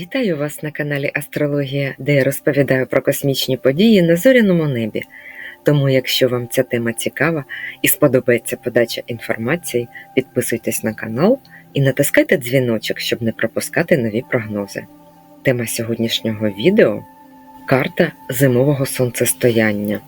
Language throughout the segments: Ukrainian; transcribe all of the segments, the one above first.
Вітаю вас на каналі Астрологія, де я розповідаю про космічні події на зоряному небі. Тому, якщо вам ця тема цікава і сподобається подача інформації, підписуйтесь на канал і натискайте дзвіночок, щоб не пропускати нові прогнози. Тема сьогоднішнього відео карта зимового сонцестояння.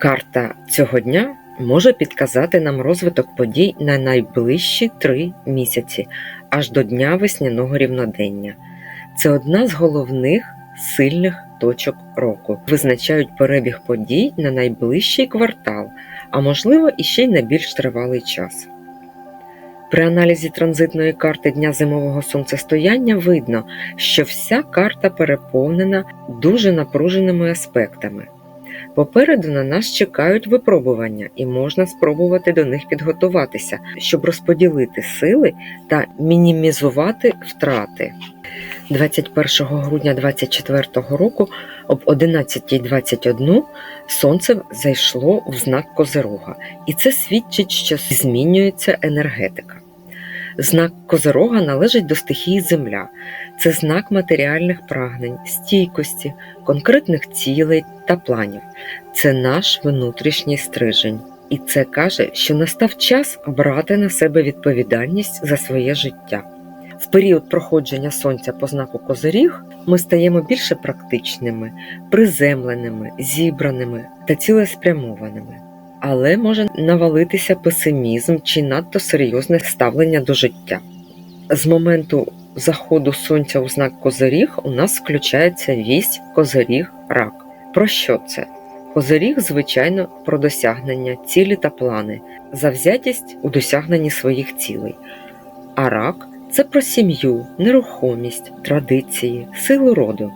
Карта цього дня може підказати нам розвиток подій на найближчі три місяці, аж до дня весняного рівнодення. Це одна з головних сильних точок року. Визначають перебіг подій на найближчий квартал, а можливо іще й на більш тривалий час. При аналізі транзитної карти Дня зимового сонцестояння видно, що вся карта переповнена дуже напруженими аспектами. Попереду на нас чекають випробування, і можна спробувати до них підготуватися, щоб розподілити сили та мінімізувати втрати. 21 грудня 2024 року об 11.21 сонце зайшло в знак Козирога, і це свідчить, що змінюється енергетика. Знак Козирога належить до стихії Земля, це знак матеріальних прагнень, стійкості, конкретних цілей та планів. Це наш внутрішній стрижень. І це каже, що настав час брати на себе відповідальність за своє життя. В період проходження сонця по знаку Козиріг ми стаємо більше практичними, приземленими, зібраними та цілеспрямованими. Але може навалитися песимізм чи надто серйозне ставлення до життя. З моменту заходу сонця у знак Козиріг у нас включається вісь Козиріг Рак. Про що це? Козиріг, звичайно, про досягнення, цілі та плани, завзятість у досягненні своїх цілей. А рак це про сім'ю, нерухомість, традиції, силу роду.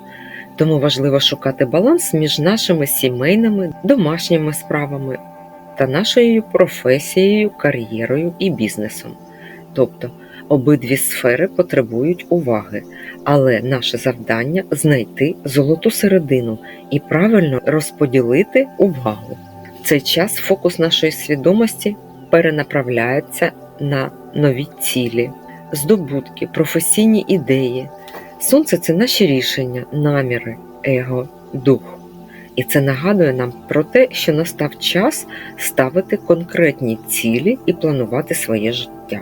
Тому важливо шукати баланс між нашими сімейними, домашніми справами та нашою професією, кар'єрою і бізнесом. Тобто обидві сфери потребують уваги, але наше завдання знайти золоту середину і правильно розподілити увагу. В цей час фокус нашої свідомості перенаправляється на нові цілі здобутки, професійні ідеї. Сонце це наші рішення, наміри, его, дух. І це нагадує нам про те, що настав час ставити конкретні цілі і планувати своє життя.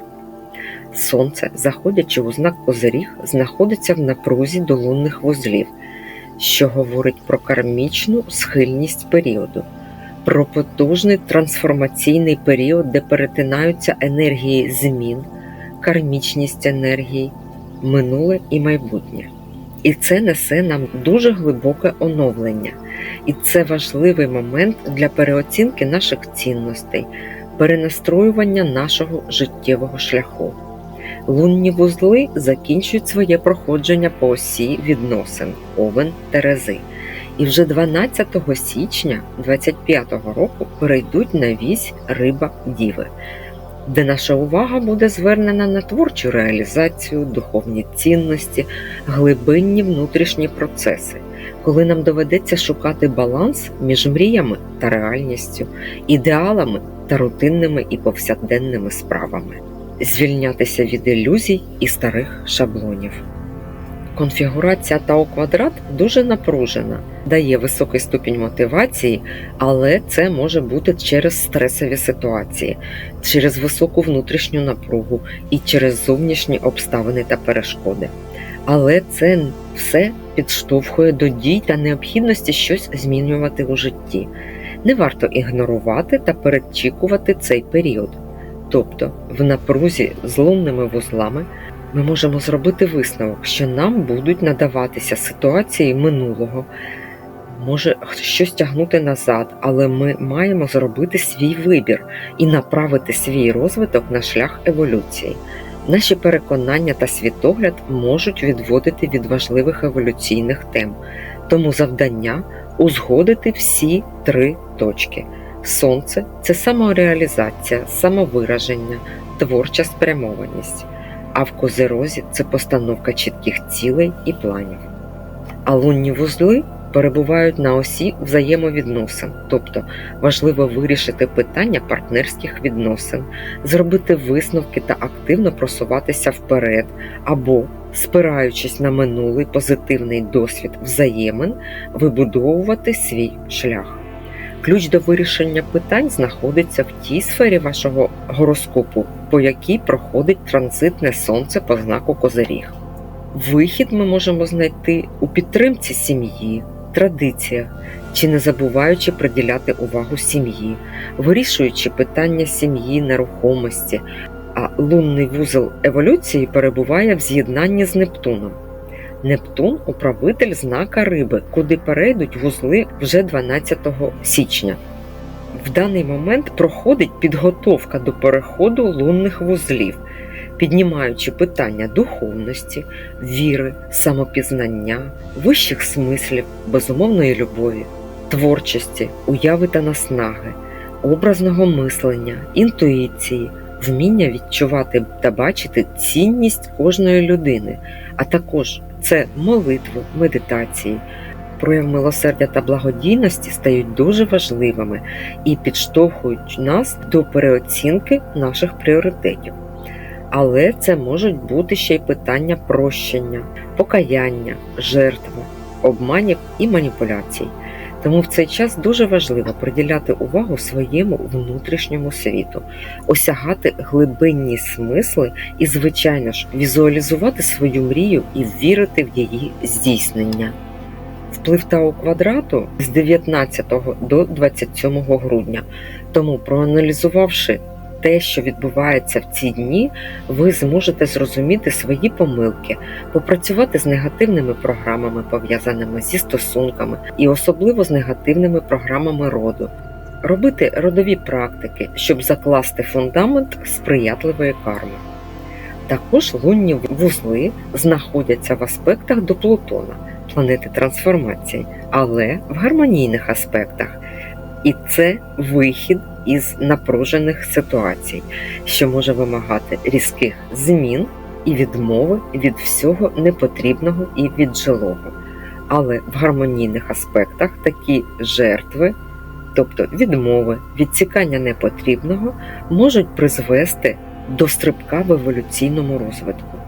Сонце, заходячи у знак Козиріг, знаходиться в напрузі до лунних вузлів, що говорить про кармічну схильність періоду, про потужний трансформаційний період, де перетинаються енергії змін кармічність енергії, минуле і майбутнє. І це несе нам дуже глибоке оновлення. І це важливий момент для переоцінки наших цінностей, перенастроювання нашого життєвого шляху. Лунні вузли закінчують своє проходження по осі відносин Овен Терези. І вже 12 січня 2025 року перейдуть на вісь Риба Діви де наша увага буде звернена на творчу реалізацію, духовні цінності, глибинні внутрішні процеси, коли нам доведеться шукати баланс між мріями та реальністю, ідеалами та рутинними і повсякденними справами, звільнятися від ілюзій і старих шаблонів. Конфігурація Тау квадрат дуже напружена, дає високий ступінь мотивації, але це може бути через стресові ситуації, через високу внутрішню напругу і через зовнішні обставини та перешкоди. Але це все підштовхує до дій та необхідності щось змінювати у житті. Не варто ігнорувати та передчікувати цей період. Тобто в напрузі з лунними вузлами ми можемо зробити висновок, що нам будуть надаватися ситуації минулого, може щось тягнути назад, але ми маємо зробити свій вибір і направити свій розвиток на шлях еволюції. Наші переконання та світогляд можуть відводити від важливих еволюційних тем, тому завдання узгодити всі три точки. Сонце це самореалізація, самовираження, творча спрямованість а в козерозі це постановка чітких цілей і планів. А лунні вузли перебувають на осі взаємовідносин, тобто важливо вирішити питання партнерських відносин, зробити висновки та активно просуватися вперед, або, спираючись на минулий позитивний досвід взаємин, вибудовувати свій шлях. Ключ до вирішення питань знаходиться в тій сфері вашого гороскопу, по якій проходить транзитне сонце по знаку Козиріг. Вихід ми можемо знайти у підтримці сім'ї, традиціях чи не забуваючи приділяти увагу сім'ї, вирішуючи питання сім'ї, нерухомості, а лунний вузол еволюції перебуває в з'єднанні з Нептуном. Нептун управитель знака риби, куди перейдуть вузли вже 12 січня. В даний момент проходить підготовка до переходу лунних вузлів, піднімаючи питання духовності, віри, самопізнання, вищих смислів, безумовної любові, творчості, уяви та наснаги, образного мислення, інтуїції, вміння відчувати та бачити цінність кожної людини, а також це молитви, медитації. Прояв милосердя та благодійності стають дуже важливими і підштовхують нас до переоцінки наших пріоритетів. Але це можуть бути ще й питання прощення, покаяння, жертви, обманів і маніпуляцій. Тому в цей час дуже важливо приділяти увагу своєму внутрішньому світу, осягати глибинні смисли і, звичайно ж, візуалізувати свою мрію і вірити в її здійснення. Вплив Тау квадрату з 19 до 27 грудня. Тому, проаналізувавши те, що відбувається в ці дні, ви зможете зрозуміти свої помилки, попрацювати з негативними програмами, пов'язаними зі стосунками, і особливо з негативними програмами роду, робити родові практики, щоб закласти фундамент сприятливої карми. Також лунні вузли знаходяться в аспектах до Плутона, планети трансформації, але в гармонійних аспектах. І це вихід із напружених ситуацій, що може вимагати різких змін і відмови від всього непотрібного і віджилого. Але в гармонійних аспектах такі жертви, тобто відмови, відсікання непотрібного, можуть призвести до стрибка в еволюційному розвитку.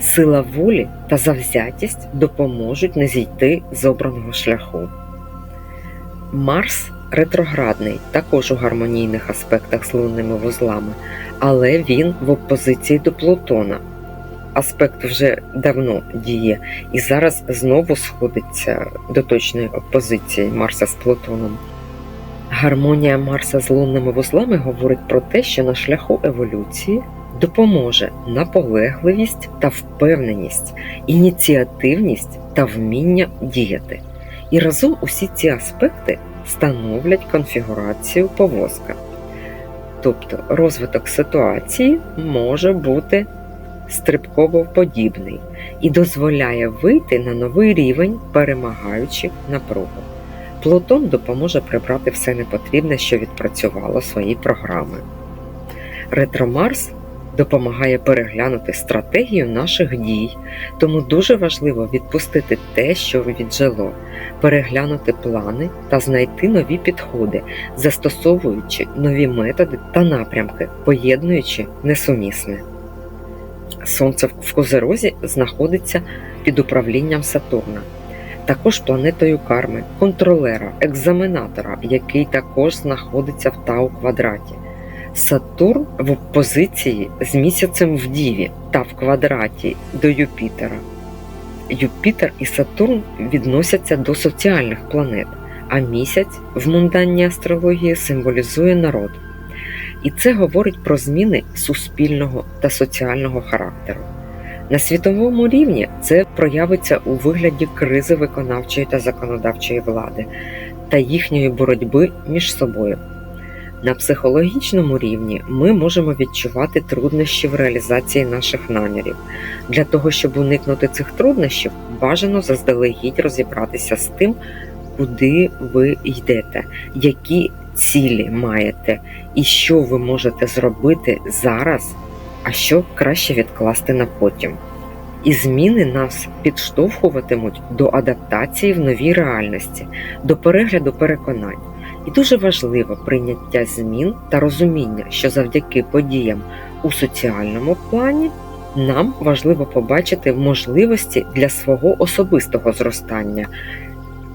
Сила волі та завзятість допоможуть не зійти з обраного шляху. Марс ретроградний, також у гармонійних аспектах з лунними вузлами, але він в опозиції до Плутона. Аспект вже давно діє і зараз знову сходиться до точної опозиції Марса з Плутоном. Гармонія Марса з лунними вузлами говорить про те, що на шляху еволюції допоможе наполегливість та впевненість, ініціативність та вміння діяти. І разом усі ці аспекти становлять конфігурацію повозка. Тобто розвиток ситуації може бути стрибково подібний і дозволяє вийти на новий рівень, перемагаючи напругу. Плутон допоможе прибрати все непотрібне, що відпрацювало свої програми. Ретромарс допомагає переглянути стратегію наших дій, тому дуже важливо відпустити те, що віджило, переглянути плани та знайти нові підходи, застосовуючи нові методи та напрямки, поєднуючи несумісне. Сонце в Козерозі знаходиться під управлінням Сатурна. Також планетою карми, контролера, екзаменатора, який також знаходиться в Тау квадраті. Сатурн в опозиції з місяцем в Діві та в квадраті до Юпітера. Юпітер і Сатурн відносяться до соціальних планет, а місяць в мунданній астрології символізує народ. І це говорить про зміни суспільного та соціального характеру. На світовому рівні це проявиться у вигляді кризи виконавчої та законодавчої влади та їхньої боротьби між собою. На психологічному рівні ми можемо відчувати труднощі в реалізації наших намірів. Для того, щоб уникнути цих труднощів, бажано заздалегідь розібратися з тим, куди ви йдете, які цілі маєте, і що ви можете зробити зараз, а що краще відкласти на потім. і зміни нас підштовхуватимуть до адаптації в новій реальності, до перегляду переконань. І дуже важливо прийняття змін та розуміння, що завдяки подіям у соціальному плані нам важливо побачити можливості для свого особистого зростання,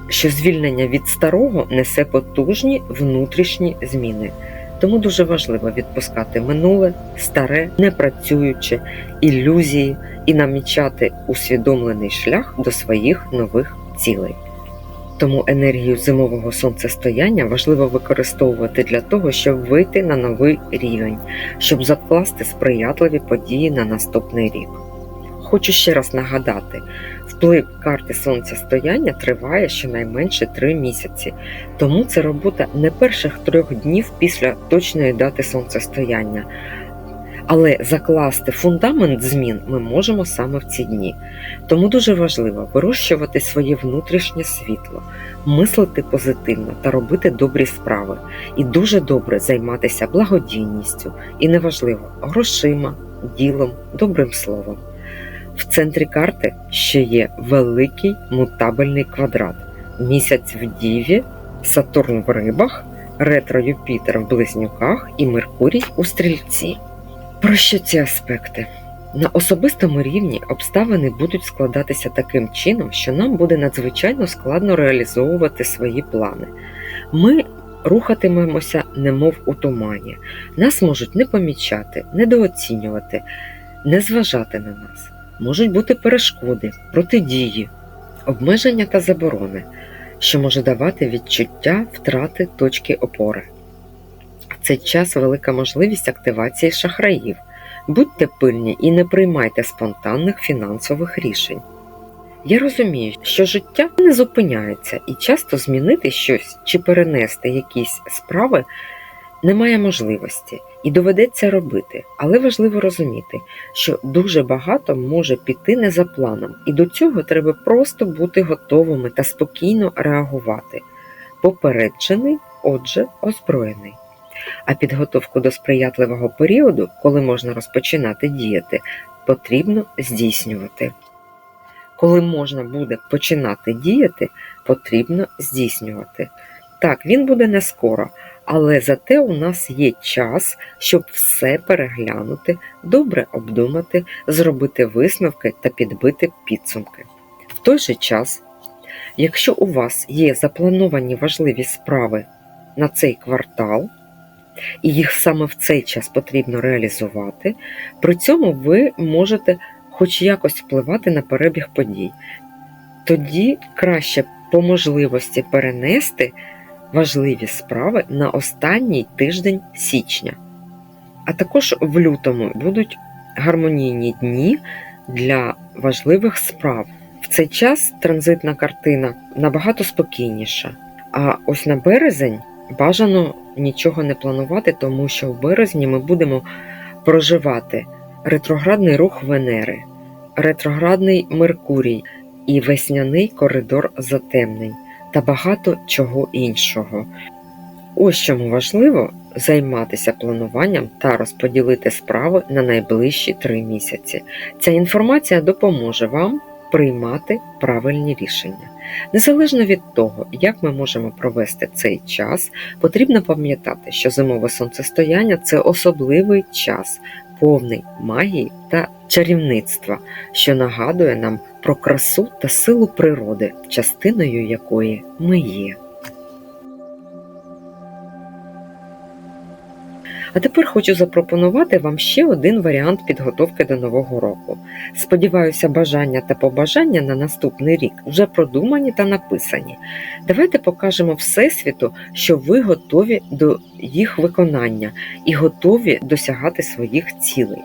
що звільнення від старого несе потужні внутрішні зміни. Тому дуже важливо відпускати минуле, старе, непрацююче, ілюзії і намічати усвідомлений шлях до своїх нових цілей. Тому енергію зимового сонцестояння важливо використовувати для того, щоб вийти на новий рівень, щоб закласти сприятливі події на наступний рік. Хочу ще раз нагадати, вплив карти сонцестояння триває щонайменше 3 місяці, тому це робота не перших трьох днів після точної дати сонцестояння. Але закласти фундамент змін ми можемо саме в ці дні. Тому дуже важливо вирощувати своє внутрішнє світло, мислити позитивно та робити добрі справи. І дуже добре займатися благодійністю, і неважливо грошима, ділом, добрим словом. В центрі карти ще є великий мутабельний квадрат, місяць в Діві, Сатурн в рибах, ретро Юпітер в близнюках і Меркурій у стрільці. Про що ці аспекти? На особистому рівні обставини будуть складатися таким чином, що нам буде надзвичайно складно реалізовувати свої плани. Ми рухатимемося, немов у тумані. Нас можуть не помічати, недооцінювати, не зважати на нас. Можуть бути перешкоди, протидії, обмеження та заборони, що може давати відчуття втрати точки опори. Цей час велика можливість активації шахраїв. Будьте пильні і не приймайте спонтанних фінансових рішень. Я розумію, що життя не зупиняється і часто змінити щось чи перенести якісь справи немає можливості і доведеться робити, але важливо розуміти, що дуже багато може піти не за планом, і до цього треба просто бути готовими та спокійно реагувати. Попереджений, отже, озброєний. А підготовку до сприятливого періоду, коли можна розпочинати діяти, потрібно здійснювати. Коли можна буде починати діяти, потрібно здійснювати. Так, він буде не скоро, але зате у нас є час, щоб все переглянути, добре обдумати, зробити висновки та підбити підсумки. В той же час, якщо у вас є заплановані важливі справи на цей квартал, і їх саме в цей час потрібно реалізувати, при цьому ви можете хоч якось впливати на перебіг подій. Тоді краще по можливості перенести важливі справи на останній тиждень січня. А також в лютому будуть гармонійні дні для важливих справ. В цей час транзитна картина набагато спокійніша. А ось на березень бажано нічого не планувати, тому що в березні ми будемо проживати ретроградний рух Венери, ретроградний Меркурій і весняний коридор затемнень та багато чого іншого. Ось чому важливо займатися плануванням та розподілити справи на найближчі три місяці. Ця інформація допоможе вам приймати правильні рішення. Незалежно від того, як ми можемо провести цей час, потрібно пам'ятати, що зимове сонцестояння це особливий час, повний магії та чарівництва, що нагадує нам про красу та силу природи, частиною якої ми є. А тепер хочу запропонувати вам ще один варіант підготовки до нового року. Сподіваюся, бажання та побажання на наступний рік вже продумані та написані. Давайте покажемо Всесвіту, що ви готові до їх виконання і готові досягати своїх цілей.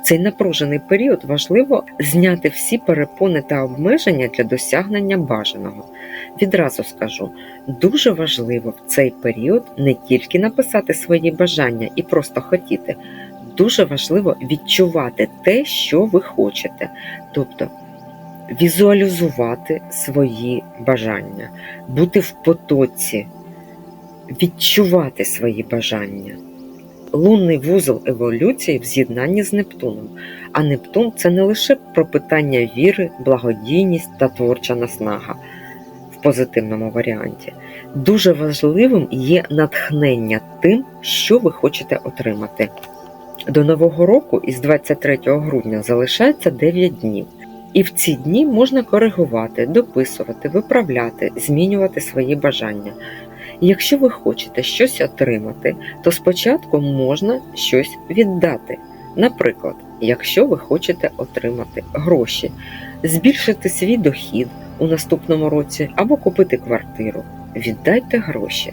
В цей напружений період важливо зняти всі перепони та обмеження для досягнення бажаного. Відразу скажу, дуже важливо в цей період не тільки написати свої бажання і просто хотіти, дуже важливо відчувати те, що ви хочете, тобто візуалізувати свої бажання, бути в потоці, відчувати свої бажання. Лунний вузол еволюції в з'єднанні з Нептуном. А Нептун це не лише про питання віри, благодійність та творча наснага в позитивному варіанті. Дуже важливим є натхнення тим, що ви хочете отримати. До Нового року із 23 грудня залишається 9 днів. І в ці дні можна коригувати, дописувати, виправляти, змінювати свої бажання. Якщо ви хочете щось отримати, то спочатку можна щось віддати. Наприклад, якщо ви хочете отримати гроші, збільшити свій дохід у наступному році або купити квартиру, віддайте гроші.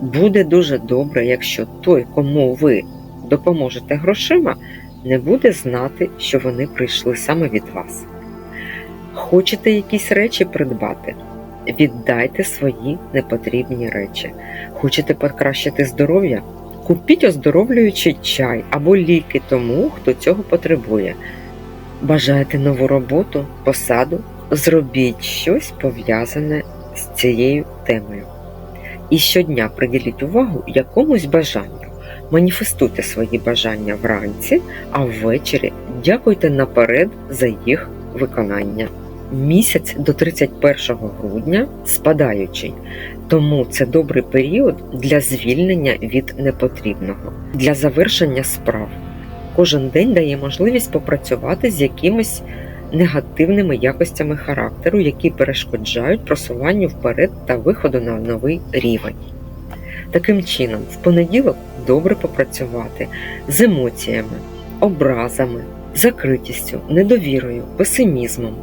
Буде дуже добре, якщо той, кому ви допоможете грошима, не буде знати, що вони прийшли саме від вас. Хочете якісь речі придбати? Віддайте свої непотрібні речі. Хочете покращити здоров'я? Купіть оздоровлюючий чай або ліки тому, хто цього потребує. Бажаєте нову роботу, посаду? Зробіть щось пов'язане з цією темою. І щодня приділіть увагу якомусь бажанню. Маніфестуйте свої бажання вранці, а ввечері дякуйте наперед за їх виконання. Місяць до 31 грудня спадаючий, тому це добрий період для звільнення від непотрібного, для завершення справ. Кожен день дає можливість попрацювати з якимись негативними якостями характеру, які перешкоджають просуванню вперед та виходу на новий рівень. Таким чином, в понеділок добре попрацювати з емоціями, образами, закритістю, недовірою, песимізмом,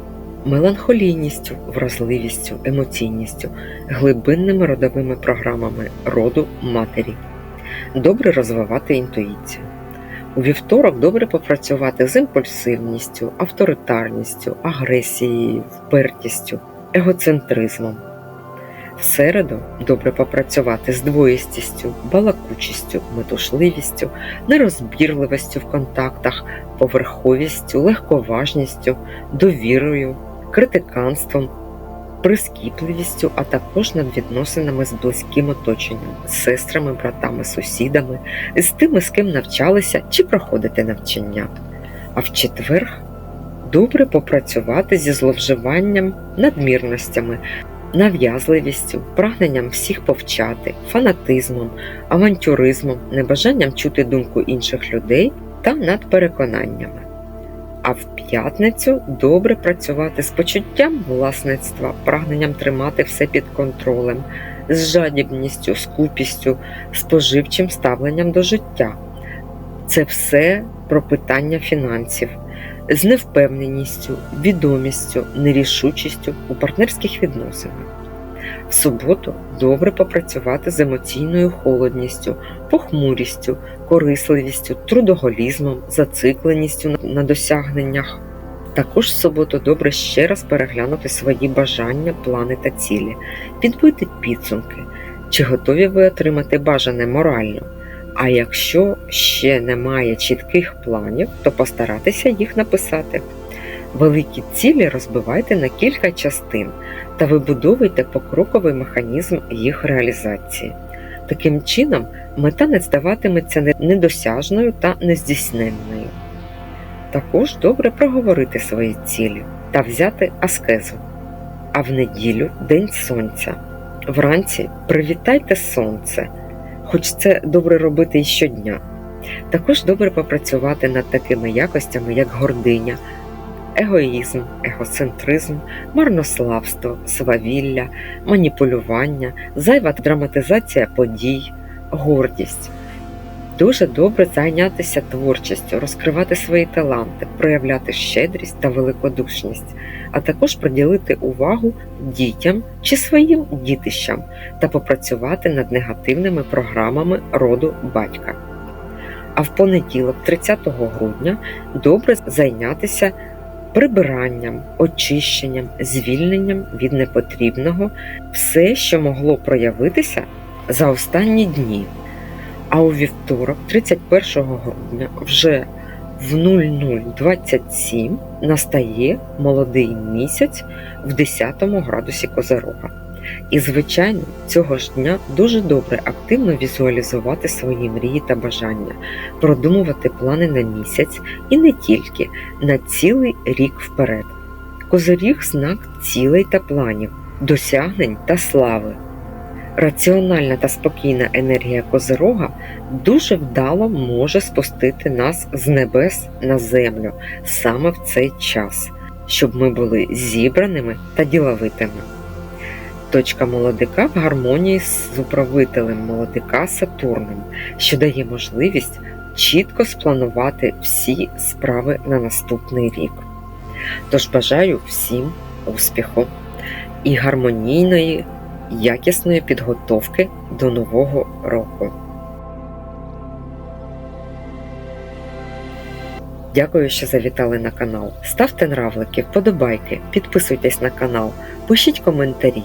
меланхолійністю, вразливістю, емоційністю, глибинними родовими програмами роду матері. Добре розвивати інтуїцію. У вівторок добре попрацювати з імпульсивністю, авторитарністю, агресією, впертістю, егоцентризмом. В середу добре попрацювати з двоїстістю, балакучістю, метушливістю, нерозбірливістю в контактах, поверховістю, легковажністю, довірою, критиканством, прискіпливістю, а також над відносинами з близьким оточенням, з сестрами, братами, сусідами, з тими, з ким навчалися чи проходите навчання. А в четвер добре попрацювати зі зловживанням надмірностями нав'язливістю, прагненням всіх повчати, фанатизмом, авантюризмом, небажанням чути думку інших людей та над переконаннями. А в п'ятницю добре працювати з почуттям власництва, прагненням тримати все під контролем, з жадібністю, скупістю, споживчим ставленням до життя. Це все про питання фінансів з невпевненістю, відомістю, нерішучістю у партнерських відносинах. В суботу добре попрацювати з емоційною холодністю, похмурістю, корисливістю, трудоголізмом, зацикленістю на досягненнях. Також в суботу добре ще раз переглянути свої бажання, плани та цілі, підбити підсумки, чи готові ви отримати бажане морально. А якщо ще немає чітких планів, то постарайтеся їх написати. Великі цілі розбивайте на кілька частин та вибудовуйте покроковий механізм їх реалізації. Таким чином, мета не здаватиметься недосяжною та нездійсненною. Також добре проговорити свої цілі та взяти аскезу. А в неділю День Сонця. Вранці привітайте сонце хоч це добре робити і щодня. Також добре попрацювати над такими якостями, як гординя, егоїзм, егоцентризм, марнославство, свавілля, маніпулювання, зайва драматизація подій, гордість. Дуже добре зайнятися творчістю, розкривати свої таланти, проявляти щедрість та великодушність, а також приділити увагу дітям чи своїм дітищам та попрацювати над негативними програмами роду батька. А в понеділок, 30 грудня, добре зайнятися прибиранням, очищенням, звільненням від непотрібного, все, що могло проявитися за останні дні. А у вівторок, 31 грудня, вже в 0027 настає молодий місяць в 10 градусі Козирога. І, звичайно, цього ж дня дуже добре активно візуалізувати свої мрії та бажання, продумувати плани на місяць і не тільки на цілий рік вперед. Козиріг знак цілей та планів, досягнень та слави. Раціональна та спокійна енергія Козирога дуже вдало може спустити нас з небес на землю саме в цей час, щоб ми були зібраними та діловитими. Точка молодика в гармонії з управителем молодика Сатурном, що дає можливість чітко спланувати всі справи на наступний рік. Тож бажаю всім успіху і гармонійної, якісної підготовки до Нового року. Дякую, що завітали на канал. Ставте нравлики, вподобайки, підписуйтесь на канал, пишіть коментарі,